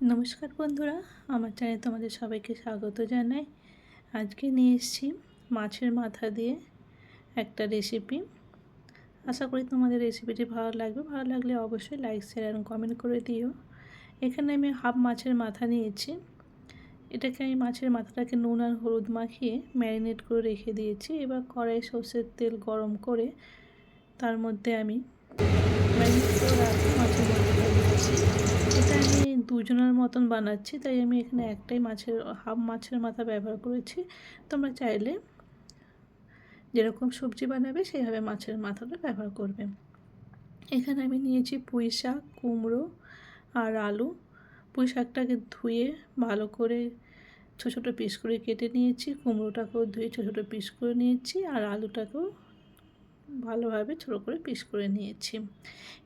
নমস্কার বন্ধুরা, আমার চ্যানেলে তোমাদের সবাইকে স্বাগত জানাই। আজকে নিয়ে এসেছি মাছের মাথা দিয়ে একটা রেসিপি আশা করি তোমাদের রেসিপিটি ভালো লাগবে। ভালো লাগলে অবশ্যই লাইক শেয়ার এবং কমেন্ট করে দিও। এখানে আমি হাফ মাছের মাথা নিয়েছি। এটাকে আমি মাছের মাথাটাকে নুন আর হলুদ মাখিয়ে ম্যারিনেট করে রেখে দিয়েছি। এবার কড়াই সর্ষের তেল গরম করে তার মধ্যে আমি ম্যারিনেট করে মাছের মাথাটা দিয়েছি এটা আমি দুজনের মতন বানাচ্ছি, তাই আমি এখানে একটাই মাছের, হাফ মাছের মাথা ব্যবহার করেছি। তোমরা চাইলে যেরকম সবজি বানাবে, সেইভাবে মাছের মাথাটা ব্যবহার করবে। এখানে আমি নিয়েছি পুঁই শাক, কুমড়ো আর আলু। পুঁই শাকটাকে ধুয়ে ভালো করে ছোটো ছোটো পিস করে কেটে নিয়েছি, কুমড়োটাকেও ধুয়ে ছোটো ছোটো পিস করে নিয়েছি, আর আলুটাকেও ভালোভাবে ছোটো করে পিস করে নিয়েছি।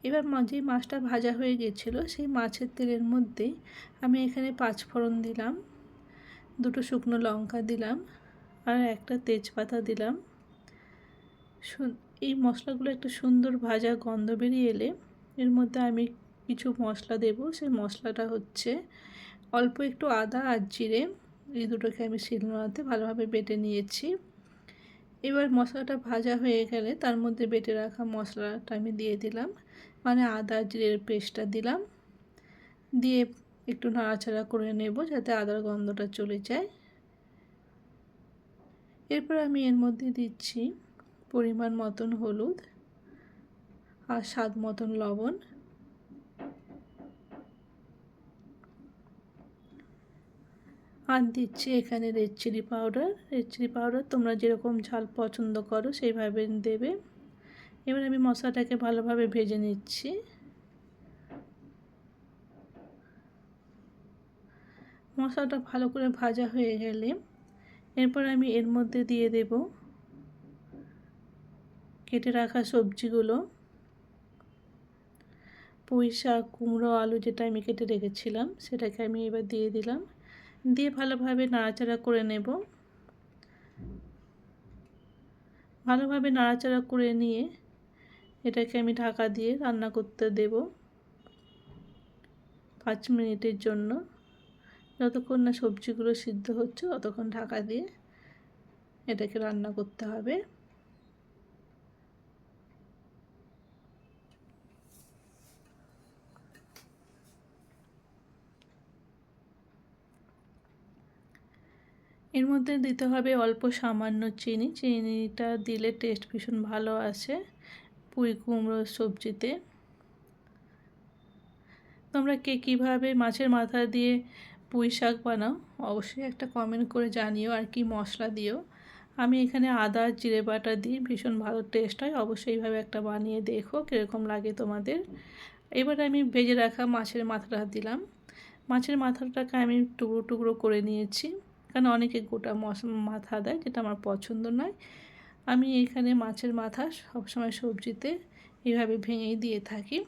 এবার যে মাছটা ভাজা হয়ে গেছিল, সেই মাছের তেলের মধ্যে আমি এখানে পাঁচ ফোড়ন দিলাম, দুটো শুকনো লঙ্কা দিলাম, আর একটা তেজপাতা দিলাম। এই মশলাগুলো একটা সুন্দর ভাজা গন্ধ বেরিয়ে এলে এর মধ্যে আমি কিছু মশলা দেব। সেই মশলাটা হচ্ছে অল্প একটু আদা আর জিরে, এই দুটোকে আমি শিলনোড়াতে ভালোভাবে বেটে নিয়েছি। এবার মশলাটা ভাজা হয়ে গেলে তার মধ্যে বেটে রাখা মশলাটা আমি দিয়ে দিলাম। মানে আদা জিরের পেস্টটা দিলাম। দিয়ে একটু নাড়াচাড়া করে নেব যাতে আদার গন্ধটা চলে যায়। এরপর আমি এর মধ্যে দিচ্ছি পরিমাণ মতন হলুদ আর স্বাদ মতন লবণ। আর দিচ্ছি এখানে red chilli powder red chilli powder তোমরা যেরকম ঝাল পছন্দ করো সেইভাবে দেবে। এবার আমি মশলাটাকে ভালোভাবে ভেজে নিচ্ছি। মশলাটা ভালো করে ভাজা হয়ে গেলে এরপর আমি এর মধ্যে দিয়ে দেব কেটে রাখা সবজিগুলো। পুঁই শাক কুমড়ো, আলু যেটা আমি কেটে রেখেছিলাম সেটাকে আমি এবার দিয়ে দিলাম। দিয়ে ভালোভাবে নাড়াচাড়া করে নেব। ভালোভাবে নাড়াচাড়া করে নিয়ে এটাকে আমি ঢাকা দিয়ে রান্না করতে দেব পাঁচ মিনিটের জন্য। যতক্ষণ না সবজিগুলো সিদ্ধ হচ্ছে, ততক্ষণ ঢাকা দিয়ে এটাকে রান্না করতে হবে। এর মধ্যে দিতে হবে অল্প সামান্য চিনি। চিনিটা দিলে টেস্ট ভীষণ ভালো আসে পুঁই কুমড়ো সবজিতে। তোমরা কে কীভাবে মাছের মাথা দিয়ে পুঁই শাক বানাও অবশ্যই একটা কমেন্ট করে জানিও আর কি মশলা দিও। আমি এখানে আদা, জিরে বাটা দিই ভীষণ ভালো টেস্ট হয়। অবশ্যই এইভাবে একটা বানিয়ে দেখো কীরকম লাগে তোমাদের। এবার আমি ভেজে রাখা মাছের মাথাটা দিলাম। মাছের মাথাটাকে আমি টুকরো টুকরো করে নিয়েছি। কারণ অনেকে গোটা মাথা দেয় যেটা আমার পছন্দ নয়। আমি এখানে মাছের মাথা সবসময় সবজিতে এইভাবে ভেঙেই দিয়ে থাকি।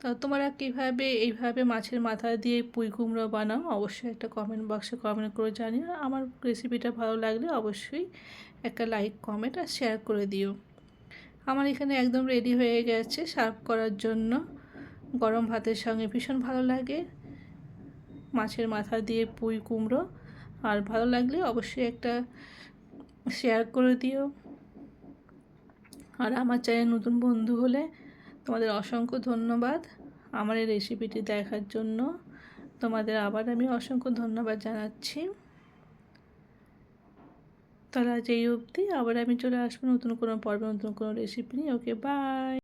তো তোমরা কীভাবে এইভাবে মাছের মাথা দিয়ে পুঁই কুমড়ো বানাও অবশ্যই একটা কমেন্ট বক্সে কমেন্ট করে জানিও। আমার রেসিপিটা ভালো লাগলে অবশ্যই একটা লাইক কমেন্ট আর শেয়ার করে দিও। আমার এখানে একদম রেডি হয়ে গেছে সার্ভ করার জন্য। গরম ভাতের সঙ্গে ভীষণ ভালো লাগে। মাছের মাথা দিয়ে পুঁই কুমড়ো আর ভালো লাগলে অবশ্যই একটা শেয়ার করে দিও। আর আমার চ্যানেল নতুন বন্ধু হলে তোমাদের অসংখ্য ধন্যবাদ আমার এই রেসিপিটি দেখার জন্য। তোমাদের আবার আমি অসংখ্য ধন্যবাদ জানাচ্ছি। তাহলে আজ এই অবধি, আবার আমি চলে আসব নতুন কোনো পর্বে, নতুন কোনো রেসিপি নিয়ে। Okay bye